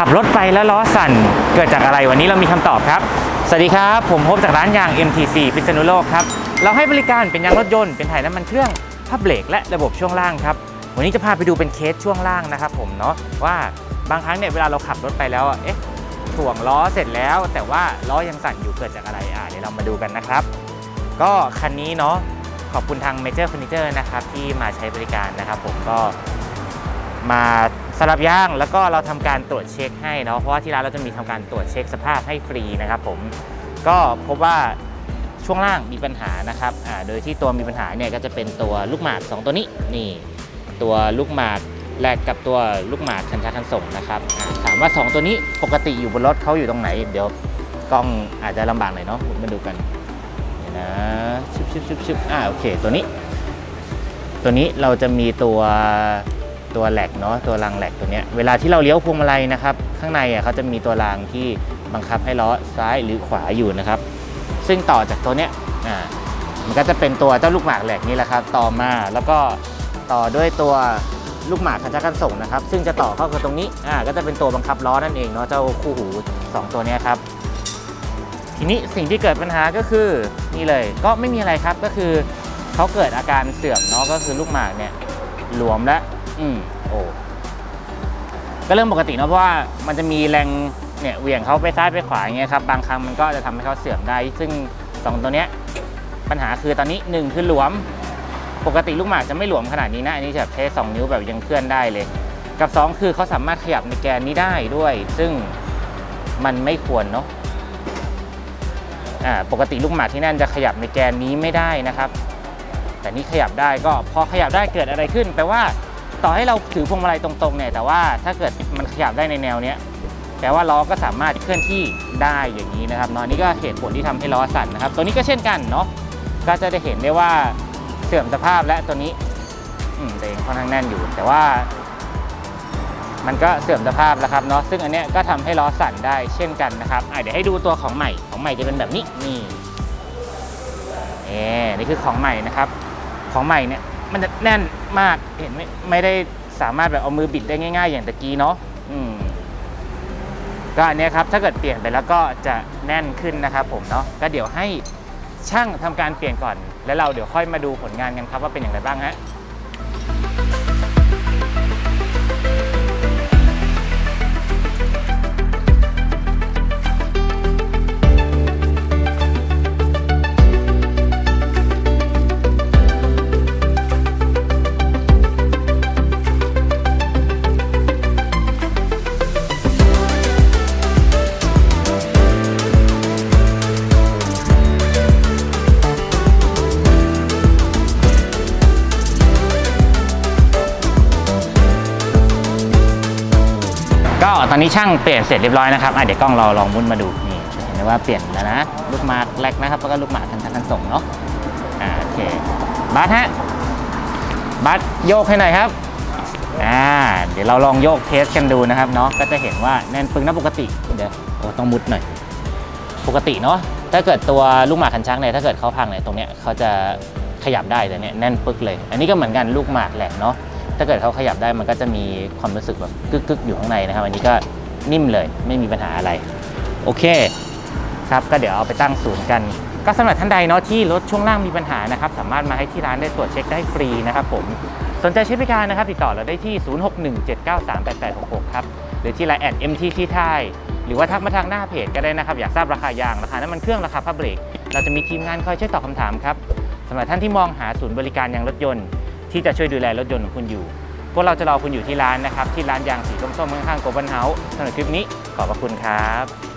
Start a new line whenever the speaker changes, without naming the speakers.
ขับรถไปแล้วล้อสั่นเกิดจากอะไรวันนี้เรามีคำตอบครับ สวัสดีครับ ผมพบจากร้านยาง MTC พิษณุโลกครับ เราให้บริการเป็นยางรถยนต์เป็นถ่ายน้ำมันเครื่องผ้าเบรกและระบบช่วงล่างครับ วันนี้จะพาไปดูเป็นเคสช่วงล่างนะครับผมเนาะว่าบางครั้งเนี่ยเวลาเราขับรถไปแล้วเอ๊ะถ่วงล้อเสร็จแล้ว แต่ว่าล้อยังสั่นอยู่เกิดจากอะไรอะเดี๋ยวเรามาดูกันนะครับ ก็คันนี้เนาะขอบคุณทาง Major Furniture นะครับที่มาใช้บริการนะครับ ผมก็มา สลับย่างแล้วก็เราทำการตรวจเช็คให้เนาะเพราะว่าที่ร้านเราจะมีทำการตรวจเช็คสภาพให้ฟรีนะครับผมก็พบว่าช่วงล่างมีปัญหานะครับอ่าโดยที่ตัวมีปัญหาเนี่ยก็จะเป็นตัวลูกหมาก 2 ตัวนี้นี่ตัวลูกหมากแลกกับตัวลูกหมากคันชักคันส่งนะครับถามว่า 2 ตัวนี้ปกติอยู่บนรถเขาอยู่ตรงไหน เดี๋ยวกล้องอาจจะลำบากหน่อยเนาะมาดูกันเดี๋ยนะชิบชิบชิบชิบอ่าโอเคตัวนี้ ตัวนี้เราจะมีตัว ตัวแหลกเนาะตัวรางแหลกตัวเนี้ยเวลาที่เราเลี้ยวพวงมาลัยนะครับ ข้างในอะเขาจะมีตัวรางที่บังคับให้ล้อซ้ายหรือขวาอยู่นะครับ ซึ่งต่อจากตัวเนี้ยอ่ามันก็จะเป็นตัวเจ้าลูกหมากแหลกนี่แหละครับ ต่อมาแล้วก็ต่อด้วยตัวลูกหมากคันชักกันส่งนะครับ ซึ่งจะต่อเข้ากับตรงนี้อ่าก็จะเป็นตัวบังคับล้อนั่นเองเนาะเจ้าคู่หูสองตัวเนี้ยครับทีนี้สิ่งที่เกิดปัญหาก็คือนี่เลยก็ไม่มีอะไรครับก็คือเขาเกิดอาการเสื่อมเนาะก็คือลูกหมากเนี่ยหลวมแล้ว อืมโอ้ก็เรื่องปกติเนาะเพราะว่ามันจะมีแรงเนี่ยเหวี่ยงเขาไปซ้ายไปขวาอย่างเงี้ยครับบางครั้งมันก็จะทำให้เขาเสื่อมได้ ซึ่งสองตัวเนี้ยปัญหาคือตอนนี้หนึ่งคือหลวม ปกติลูกหมากจะไม่หลวมขนาดนี้นะอันนี้จะแบบใช้สองนิ้วแบบยังเคลื่อนได้เลย กับสองคือเขาสามารถขยับในแกนนี้ได้ด้วย ซึ่งมันไม่ควรเนาะอ่าปกติลูกหมากที่นั่นจะขยับในแกนนี้ไม่ได้นะครับ แต่นี่ขยับได้ก็พอขยับได้เกิดอะไรขึ้นแปลว่า ต่อให้เราถือพวงมาลัยตรงๆเนี่ยแต่ว่าถ้าเกิดมันขยับได้ในแนวเนี้ยแปลว่าล้อก็สามารถเคลื่อนที่ได้อย่างนี้นะครับนาะนี่ก็เหตุผลที่ทำให้ล้อสั่นนะครับ ตัวนี้ก็เช่นกันเนาะก็จะได้เห็นได้ว่าเสื่อมสภาพและตัวนี้อืมแต่ยังค่อนข้างแน่นอยู่ แต่ว่า มันก็เสื่อมสภาพแล้วครับเนาะซึ่งอันเนี้ยก็ทำให้ล้อสั่นได้เช่นกันนะครับอะเดี๋ยวให้ดูตัวของใหม่ของใหม่จะเป็นแบบนี้นี่เอ่นี่คือของใหม่นะครับ ของใหม่เนี่ย มันจะแน่นมากเห็นไม่ไม่ได้สามารถแบบเอามือบิดได้ง่าย ๆ อย่างตะกี้เนาะอืมก็อันนี้ครับถ้าเกิดเปลี่ยนไปแล้วก็จะแน่นขึ้นนะครับ ผมเนาะก็เดี๋ยวให้ช่างทำการเปลี่ยนก่อน แล้วเราเดี๋ยวค่อยมาดูผลงานกันครับว่าเป็นอย่างไรบ้างฮะ ก็ตอนนี้ช่างเปลี่ยนเสร็จเรียบร้อยนะครับเดี๋ยวกล้องเราลองมุนมาดูนี่เห็นไหมว่าเปลี่ยนแล้วนะลูกหมากแรกนะครับแล้วก็ลูกหมากทันทันทันส่งเนาะอ่าโอเคบัสฮะบัสโยกให้หน่อยครับอ่าเดี๋ยวเราลองโยกเทสกันดูนะครับเนาะก็จะเห็นว่าแน่นปึ้งนะปกติเดี๋ยวโอ้ต้องมุดหน่อย ปกติเนาะถ้าเกิดตัวลูกหมากคันชักเนี่ยถ้าเกิดเขาพังเนี่ยตรงเนี้ยเขาจะขยับได้แต่เนี่ยแน่นปึกเลย อันนี้ก็เหมือนกันลูกหมากแหลกเนาะ ถ้าเกิดเขาขยับได้มันก็จะมีความรู้สึกแบบกึกๆอยู่ข้างในนะครับ อันนี้ก็นิ่มเลยไม่มีปัญหาอะไร โอเคครับก็เดี๋ยวเอาไปตั้งศูนย์กัน ก็สำหรับท่านใดเนาะที่รถช่วงล่างมีปัญหานะครับ สามารถมาให้ที่ร้านได้ตรวจเช็คได้ฟรีนะครับผมสนใจใช้บริการนะครับ ติดต่อเราได้ที่ 0617938866 ครับ หรือที่ไลน์แอด MTT ไทยหรือว่าทักมาทางหน้าเพจก็ได้นะครับ อยากทราบราคายางราคาน้ำมันเครื่องราคาผ้าเบรกเราจะมีทีมงานคอยช่วยตอบคำถามครับสำหรับท่านที่มองหาศูนย์บริการยางรถยนต์ ที่จะช่วยดูแลรถยนต์ของคุณอยู่ พวกเราจะรอคุณอยู่ที่ร้านนะครับ ที่ร้านยางสีส้มๆข้างๆโกลบอลเฮาส์สำหรับคลิปนี้ขอบพระคุณครับ